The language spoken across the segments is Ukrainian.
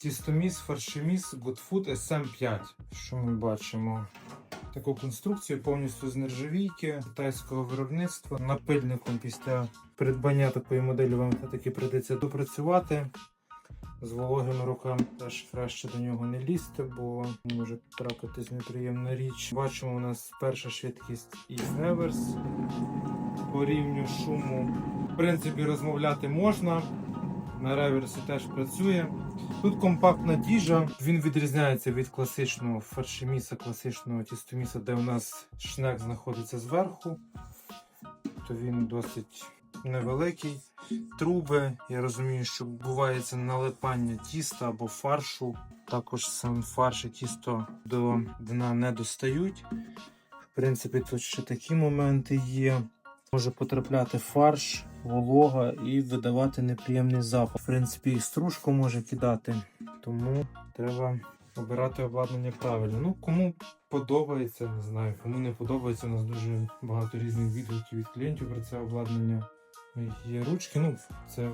Тістоміс, фаршеміс, Goodfood SM5. Що ми бачимо? Таку конструкцію повністю з нержавійки китайського виробництва. Напильником після придбання такої моделі вам все-таки прийдеться допрацювати. З вологими руками теж краще до нього не лізти, бо може трапитись неприємна річ. Бачимо, у нас перша швидкість і реверс по рівню шуму. В принципі, розмовляти можна. На реверсі теж працює. Тут компактна діжа. Він відрізняється від класичного фаршеміса, класичного тістоміса, де у нас шнек знаходиться зверху. То він досить невеликий. Труби, я розумію, що бувається налипання тіста або фаршу. Також сам фарш і тісто до дна не достають. В принципі, тут ще такі моменти є. Може потрапляти фарш, волога і видавати неприємний запах. В принципі, і стружку може кидати, тому треба обирати обладнання правильно. Ну, кому подобається, не знаю, кому не подобається. У нас дуже багато різних відгуків від клієнтів про це обладнання. Є ручки, ну це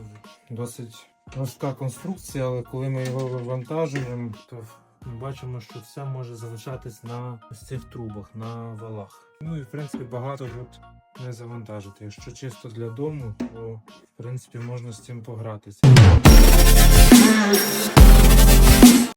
досить важка конструкція, але коли ми його вивантажуємо, то ми бачимо, що все може залишатись на ось цих трубах, на валах. Ну і в принципі багато тут не завантажити. Якщо чисто для дому, то в принципі можна з цим погратися.